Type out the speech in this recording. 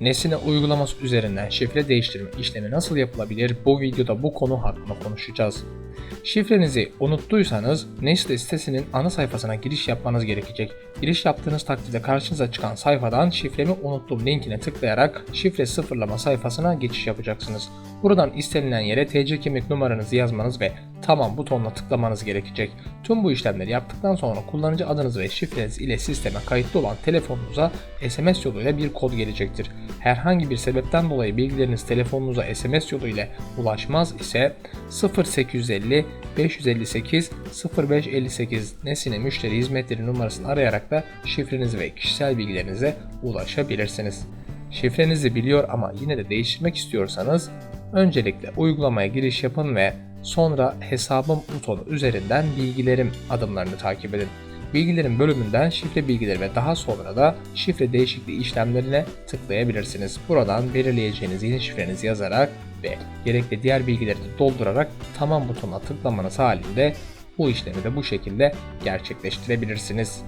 Nesine uygulaması üzerinden şifre değiştirme işlemi nasıl yapılabilir? Bu videoda bu konu hakkında konuşacağız. Şifrenizi unuttuysanız Nestle sitesinin ana sayfasına giriş yapmanız gerekecek. Giriş yaptığınız takdirde karşınıza çıkan sayfadan şifremi unuttum linkine tıklayarak şifre sıfırlama sayfasına geçiş yapacaksınız. Buradan istenilen yere TC kimlik numaranızı yazmanız ve tamam butonuna tıklamanız gerekecek. Tüm bu işlemleri yaptıktan sonra kullanıcı adınız ve şifreniz ile sisteme kayıtlı olan telefonunuza SMS yoluyla bir kod gelecektir. Herhangi bir sebepten dolayı bilgileriniz telefonunuza SMS yoluyla ulaşmaz ise 0850 558 0558 Nesine müşteri hizmetleri numarasını arayarak da şifrenizi ve kişisel bilgilerinize ulaşabilirsiniz. Şifrenizi biliyor ama yine de değiştirmek istiyorsanız öncelikle uygulamaya giriş yapın ve sonra hesabım butonu üzerinden bilgilerim adımlarını takip edin. Bilgilerin bölümünden şifre bilgileri ve daha sonra da şifre değişikliği işlemlerine tıklayabilirsiniz. Buradan belirleyeceğiniz yeni şifrenizi yazarak ve gerekli diğer bilgileri de doldurarak tamam butonuna tıklamanız halinde bu işlemi de bu şekilde gerçekleştirebilirsiniz.